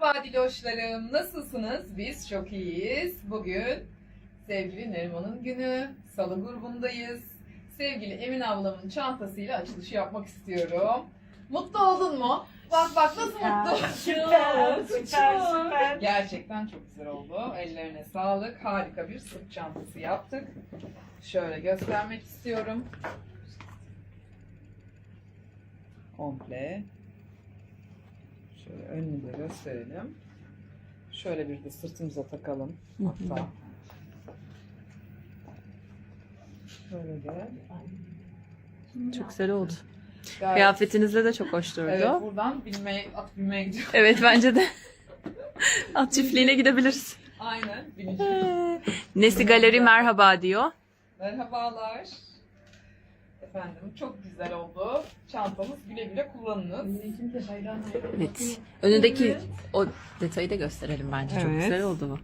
Merhaba Diloşlarım, nasılsınız? Biz çok iyiyiz. Bugün sevgili Neriman'ın günü, salı grubundayız. Sevgili Emin ablamın çantasıyla açılışı yapmak istiyorum. Mutlu oldun mu? Bak bak nasıl mutlu. Süper, Çok, süper, çok. süper. Gerçekten çok güzel oldu. Ellerine sağlık. Harika bir sırt çantası yaptık. Şöyle göstermek istiyorum. Komple. Şöyle önünü de gösterelim. Şöyle bir de sırtımıza takalım. Hatta. Şöyle de. Çok güzel oldu. Gayet- Kıyafetinizle de çok hoş durdu. Evet buradan binmeye, at binmeye gidiyorum. Evet bence de. At çiftliğine gidebiliriz. Aynen bineceğim. Nesi Galeri merhaba diyor. Merhabalar. Efendim çok güzel oldu. Çantamız güle güle kullanınız. Evet. Önündeki o detayı da gösterelim bence. Çok Evet. güzel oldu bu.